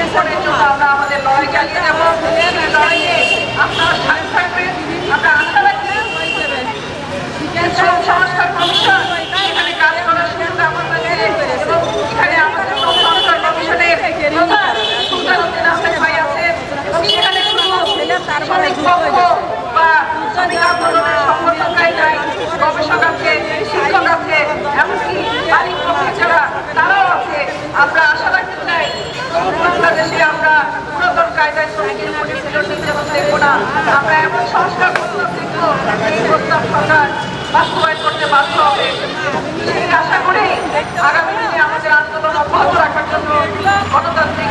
BSF এর জন্য আমরা আমাদের লড়াই চালিয়ে যাব আমরা এমন সংস্কার প্রস্তাব দেখব এই প্রস্তাব সরকার বাস্তবায়ন করতে বাধ্য হবে আশা করে আগামী আন্দোলন অব্যাহত জন্য গণতান্ত্রিক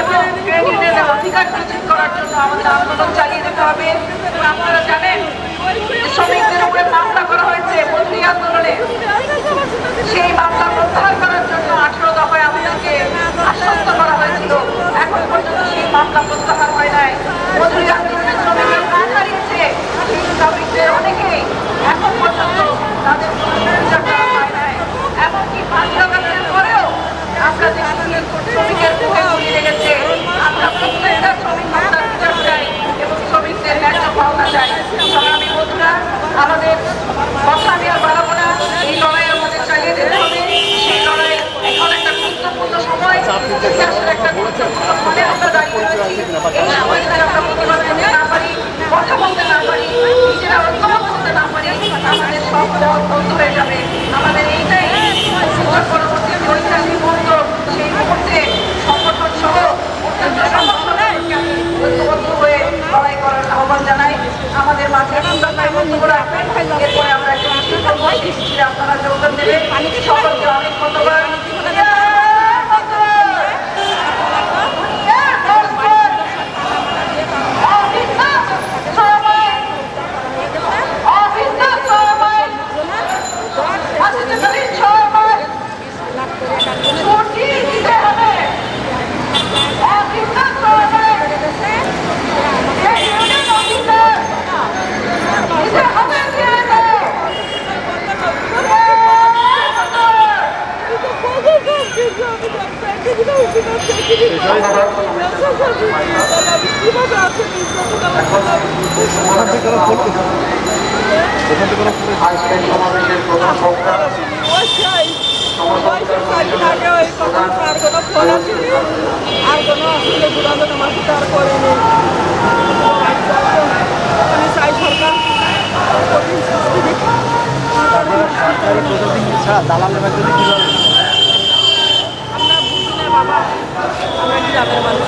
এবং অধিকার নিশ্চিত করার জন্য আমাদের আন্দোলন চালিয়ে যেতে হবে। আপনারা জানেন শ্রমিকদের উপরে মামলা করা হয়েছে। আর কোনো আসলে গুণাগুণ আমার সাথে আর করেনি চাই সরকার কঠিন শাস্তি দিক ছাড়া দালাল নেবার জন্য কীভাবে আমরা বাবা আমরা গ্রামের মানুষ?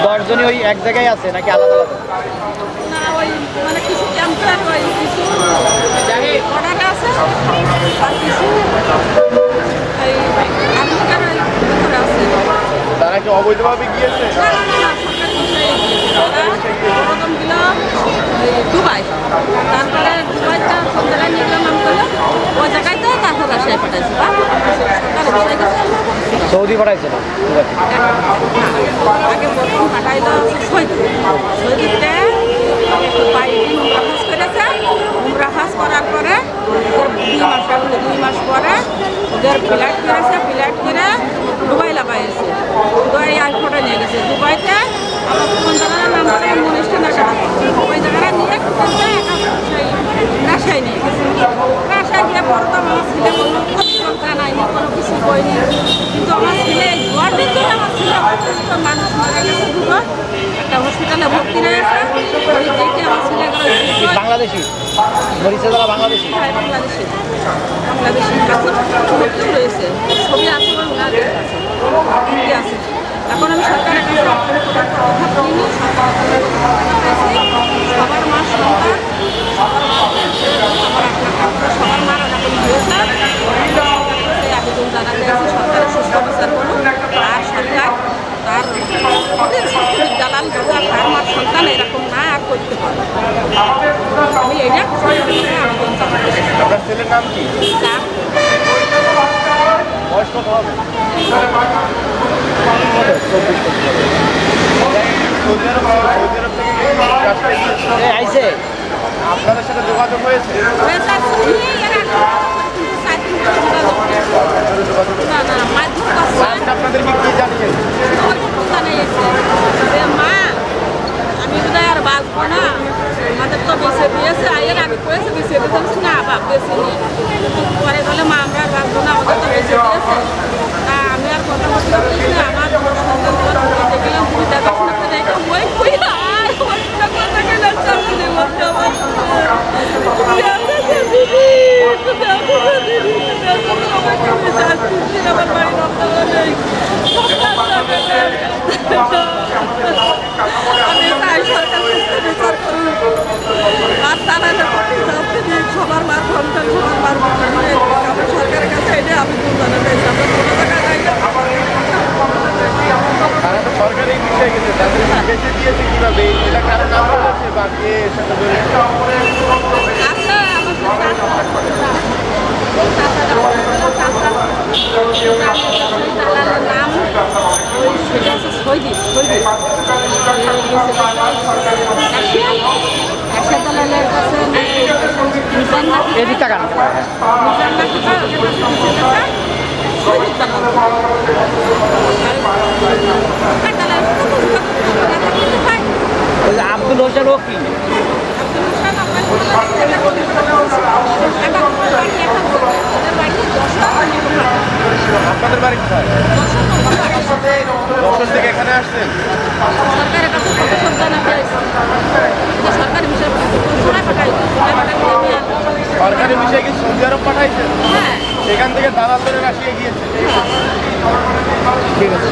দশজনই ওই এক জায়গায় আছে নাকি আলাদা আলাদা তারা কি অবৈধভাবে গিয়েছে দুবাই তারপরে দুবাইটা সব নিয়ে ওই জায়গায় তো তারপর রাশিয়ায় পাঠাইছি বা সৌদি পাঠাইছে করার পরে দুই দুই মাস পরে ওদের ফ্লাইট করেছে ফ্লাইট করে দুবাই দুবাই এয়ারপোর্টে নিয়ে গেছে। দুবাইতে আবার কোন জায়গার নাম নিয়ে কিন্তু সেই রাশিয়ায় নিয়ে গেছে রাশিয়ায় গিয়ে পরে তো আমার ছেলে কোনো খোঁজ জানায়নি কোনো কিছু কইনি কিন্তু আমার ছেলে ঘর দিকে আমার ছেলে অসুস্থ মানুষ মারা গেছে দুটো একটা হসপিটালে ভর্তি রয়েছে ওই দেখে আমার ছেলে বাংলাদেশি মরিচে তারা বাংলাদেশি বাংলাদেশে বাংলাদেশি এখন ভর্তি রয়েছে ছবি আছে এবং আগে আছে ঠিকই আছে এখন আমি সরকারের কাছে কথা বলিনি সবার মা সন্তান সবার মা আমার আপনার সবার মারা যখন হয়েছে সেই আবেদন জানাতে আছে সরকারের সুস্থ বিচার করুন আর সরকার তার ওদের শাস্তির দালাল যাতে আর তার মার সন্তান এরকম না আর করতে পারে আমি এটা সরকারের কাছে আবেদন জানাতে আপনার ছেলের নাম কি? বয়স কত হবে? আপনাদের সাথে যোগাযোগ হয়েছে হয়েছে নিয়ে এর আগে কিন্তু সাত দিন পরে যোগাযোগ করেছে। না না মাধ্যম করছে লাস্ট আপনাদেরকে কি জানিয়েছে ওই কথা নেই এসে যে মা আমি বোধহয় আর বাঁচবো না আমাদের তো বেঁচে দিয়েছে আয়ের আগে কয়েছে বেঁচে দিয়েছে আমি বলছি, না বাপ বেশি নেই পরে বলে মা আমরা আর বাঁচবো না আমাদের তো বেঁচে দিয়েছে তা আমি আর কথা বলতে পারছি না আমার সন্তান তো বেঁচে গেলাম তুমি দেখাশোনা করে রেখে ওই কই আয় ওই কথা গেলাম চাকরি করতে আমার তুমি আছে যে দিদি তুমি আছে যে দিদি তুমি আছে যে আমাকে বেঁচে আসছি আমার বাড়ি নষ্ট নেই আমি চাই সরকার সুস্থ বিচার করুন আর তারা সবার মার সরকারের কারও সাথে আচ্ছা আমার নাম ওই সেটা আছে সৈদীপ সৈদীপ একশো দালালের কাছে মিজান নাকি এদিক তাকান মিজান নাকি সৈদীপ দালাল দালাল কিন্তু ভাই ওই যে আব্দুল হোসেন ও কি আপনাদের বাড়ি কোথায় যশোর থেকে এখানে আসছেন সরকারের কাছে প্রতিশোধ জানাতে আসছি সরকারি বিষয় সোনায় পাঠাই সোনায় পাঠাই আমি আর সরকারি বিষয়ে কি সৌদি আরব পাঠাইছেন হ্যাঁ সেখান থেকে দালাল ধরে রাশিয়া গিয়েছে ঠিক আছে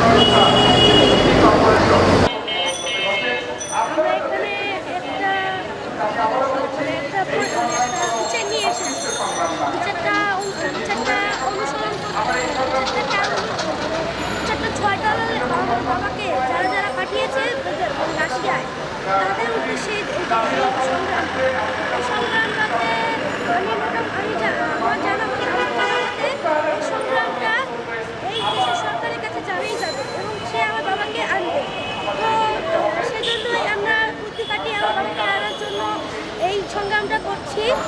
আমরা এখানে একটা একটা বিচার নিয়ে এসেছি বিচারটা অনু- বিচারটা অনুসরণ করতে বিচারটা বিচারটা ছয় দল আমার বাবাকে যারা যারা পাঠিয়েছে ওদের রাশিয়ায় তাদের উদ্দেশ্যে এই এই সংগ্রাম এই সংগ্রামটাতে আমি মোটামুটি আমি জা- আমার জানা মতে আমার জানা মতে এই সংগ্রামটা এই দেশের সরকারের কাছে যাবেই যাবে এবং সে আমার বাবাকে আনবে তো সেজন্যই আমরা বুদ্ধি কাটিয়ে আমার বাবাকে আনার জন্য এই সংগ্রামটা করছি ওর বাবা কোথায় আমার বাবা এখন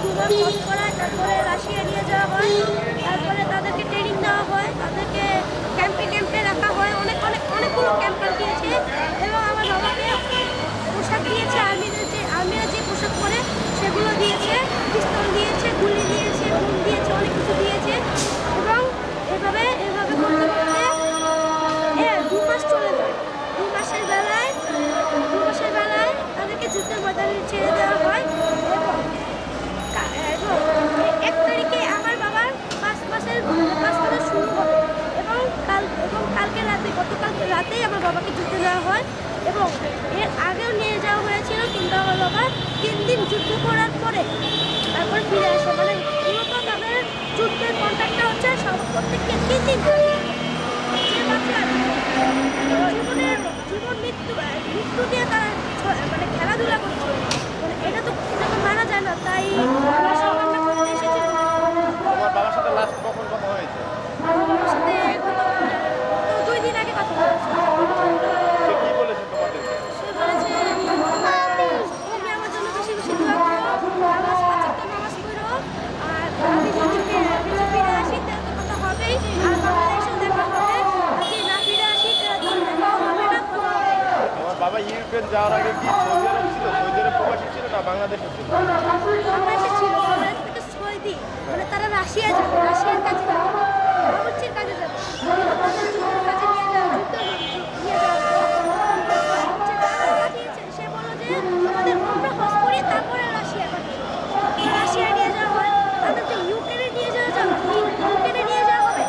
রাশিয়া নিয়ে যাওয়া হয়। তারপরে তাদেরকে ট্রেনিং দেওয়া হয়, তাদেরকে ক্যাম্পে ক্যাম্পে রাখা হয়। অনেক অনেক, অনেকগুলো ক্যাম্পে দিয়েছে এবং আমার বাবাকে পোশাক দিয়েছে আর্মিদের যে আর্মিরা যে পোশাক পরে সেগুলো দিয়েছে পিস্তল দিয়েছে গুলি দিয়েছে বোম দিয়েছে অনেক কিছু এবং এর আগেও নিয়ে যাওয়া হয়েছিল কিন্তু আমার বাবা তিন দিন যুদ্ধ করার পরে তারপর ফিরে আসে। মানে মূলত তাদের যুদ্ধের কন্ট্যাক্টটা হচ্ছে সব প্রত্যেককে তিন দিন। জীবনের জীবন মৃত্যু মৃত্যু দিয়ে তারা মানে খেলাধুলা করছে। মানে এটা তো মানা যায় না, তাই আমরা বাবার সাথে লাস্ট কখন কথা হয়েছে আমার সাথে গত দুই দিন আগে কথা বলেছি সে কি বলেছে তোমাদেরকে সে বলেছে তুমি আমার জন্য বেশি বেশি দোয়া করো নামাজ পাঁচ ওয়াক্ত নামাজ পড়ো আর আমি যদি ফিরে যদি ফিরে আসি তাহলে তো কথা হবেই আর বাংলাদেশেও দেখা হবে যদি না ফিরে আসি তাহলে তো দেখাও হবে না কথা হবে না। তোমার বাবা ইউক্রেন যাওয়ার আগে কি সৌদি আরব ছিল সৌদি আরব প্রবাসী ছিল না বাংলাদেশে ছিল বাংলাদেশে থেকে সৌদি মানে তারা রাশিয়া যাবে, রাশিয়ার কাছে যাবে বাবুর্চির কাছে যাবে। তাদের কাছে নিয়ে যাওয়া নিয়ে যে আমাদের আমরা তারপরে রাশিয়া রাশিয়া নিয়ে যাওয়া হয় তাদেরকে ইউক্রেনে নিয়ে যাওয়া ইউক্রেনে নিয়ে যাওয়া হবে